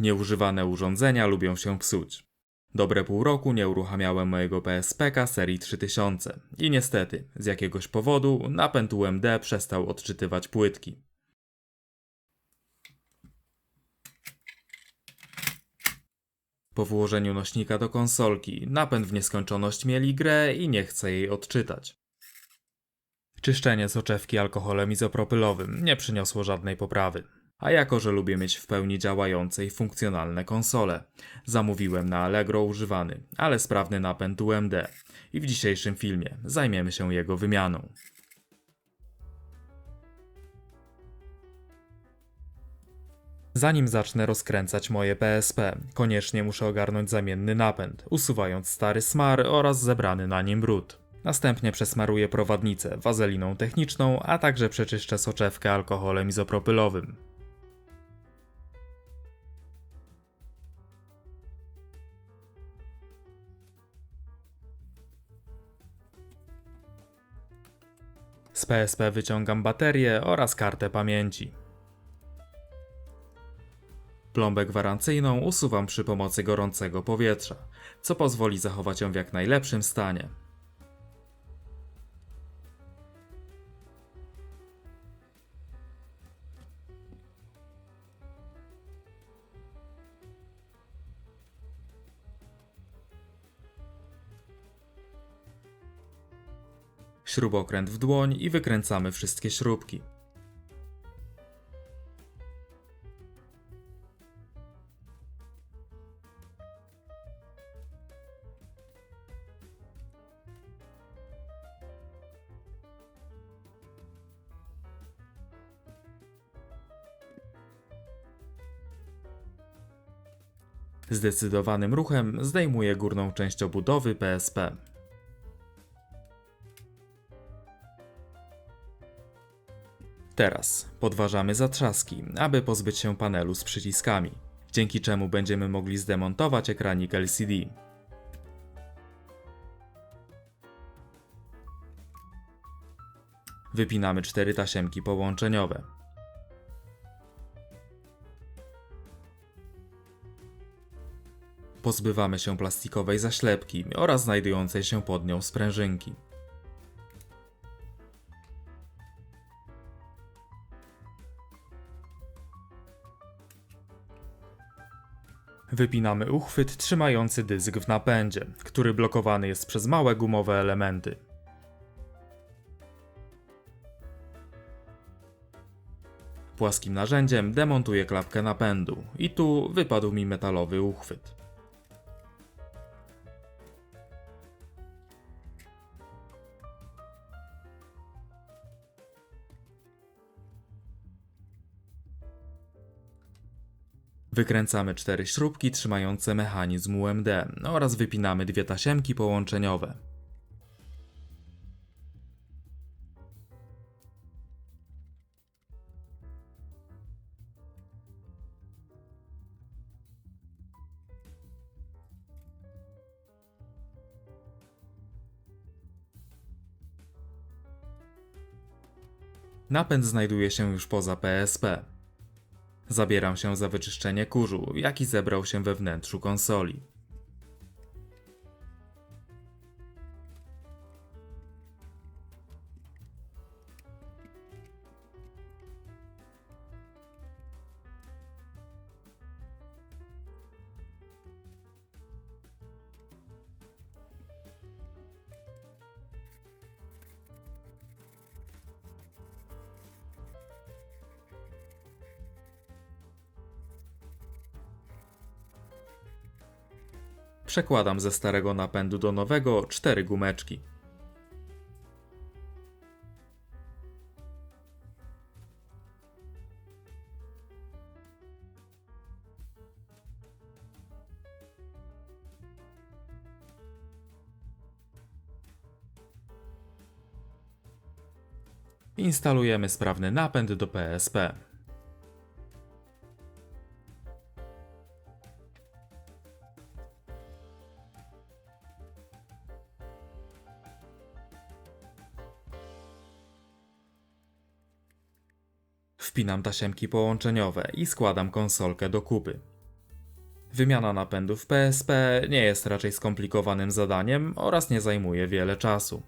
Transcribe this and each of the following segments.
Nieużywane urządzenia lubią się psuć. Dobre pół roku nie uruchamiałem mojego PSPK serii 3000 i niestety, z jakiegoś powodu napęd UMD przestał odczytywać płytki. Po włożeniu nośnika do konsolki, napęd w nieskończoność mieli grę i nie chce jej odczytać. Czyszczenie soczewki alkoholem izopropylowym nie przyniosło żadnej poprawy. A jako, że lubię mieć w pełni działające i funkcjonalne konsole, zamówiłem na Allegro używany, ale sprawny napęd UMD i w dzisiejszym filmie zajmiemy się jego wymianą. Zanim zacznę rozkręcać moje PSP, koniecznie muszę ogarnąć zamienny napęd, usuwając stary smar oraz zebrany na nim brud. Następnie przesmaruję prowadnicę wazeliną techniczną, a także przeczyszczę soczewkę alkoholem izopropylowym. Z PSP wyciągam baterię oraz kartę pamięci. Plombę gwarancyjną usuwam przy pomocy gorącego powietrza, co pozwoli zachować ją w jak najlepszym stanie. Śrubokręt w dłoń i wykręcamy wszystkie śrubki. Zdecydowanym ruchem zdejmuję górną część obudowy PSP. Teraz podważamy zatrzaski, aby pozbyć się panelu z przyciskami, dzięki czemu będziemy mogli zdemontować ekranik LCD. Wypinamy cztery tasiemki połączeniowe. Pozbywamy się plastikowej zaślepki oraz znajdującej się pod nią sprężynki. Wypinamy uchwyt trzymający dysk w napędzie, który blokowany jest przez małe gumowe elementy. Płaskim narzędziem demontuję klapkę napędu i tu wypadł mi metalowy uchwyt. Wykręcamy cztery śrubki trzymające mechanizm UMD oraz wypinamy dwie tasiemki połączeniowe. Napęd znajduje się już poza PSP. Zabieram się za wyczyszczenie kurzu, jaki zebrał się we wnętrzu konsoli. Przekładam ze starego napędu do nowego cztery gumeczki. Instalujemy sprawny napęd do PSP. Wpinam tasiemki połączeniowe i składam konsolkę do kupy. Wymiana napędów PSP nie jest raczej skomplikowanym zadaniem oraz nie zajmuje wiele czasu.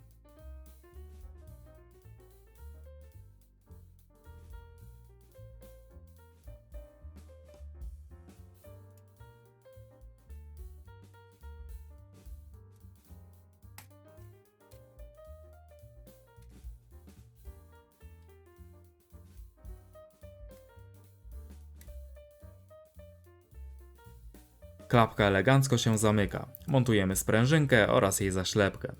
Klapka elegancko się zamyka. Montujemy sprężynkę oraz jej zaślepkę.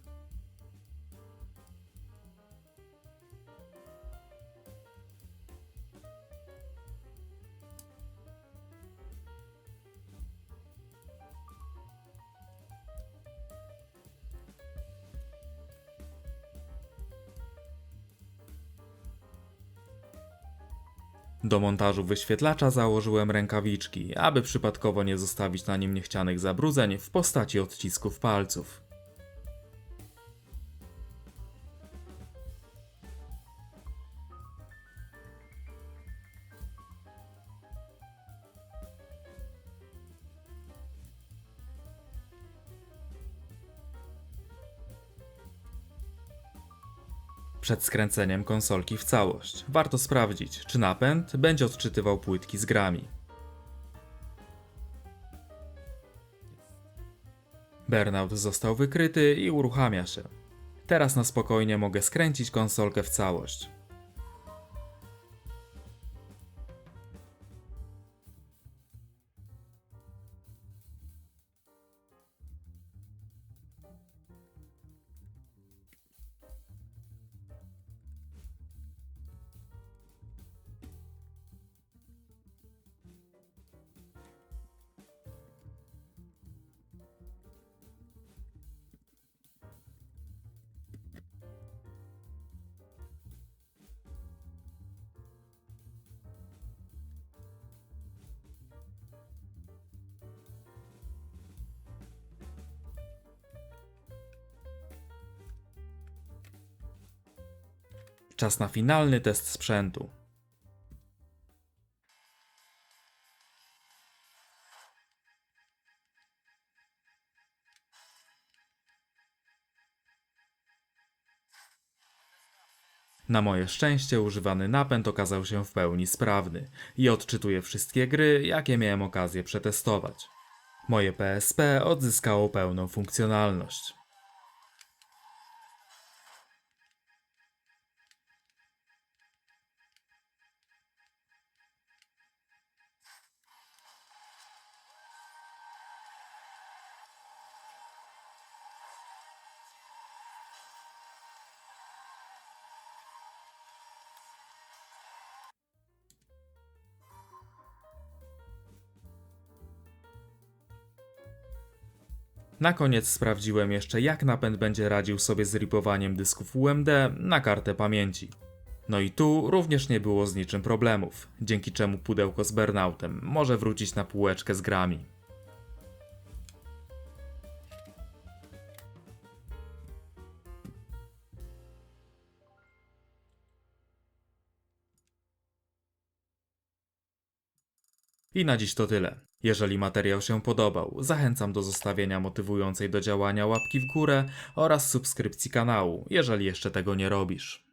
Do montażu wyświetlacza założyłem rękawiczki, aby przypadkowo nie zostawić na nim niechcianych zabrudzeń w postaci odcisków palców. Przed skręceniem konsolki w całość warto sprawdzić, czy napęd będzie odczytywał płytki z grami. Burnout został wykryty i uruchamia się. Teraz na spokojnie mogę skręcić konsolkę w całość. Czas na finalny test sprzętu. Na moje szczęście używany napęd okazał się w pełni sprawny i odczytuje wszystkie gry, jakie miałem okazję przetestować. Moje PSP odzyskało pełną funkcjonalność. Na koniec sprawdziłem jeszcze, jak napęd będzie radził sobie z ripowaniem dysków UMD na kartę pamięci. No i tu również nie było z niczym problemów, dzięki czemu pudełko z burnoutem może wrócić na półeczkę z grami. I na dziś to tyle. Jeżeli materiał się podobał, zachęcam do zostawienia motywującej do działania łapki w górę oraz subskrypcji kanału, jeżeli jeszcze tego nie robisz.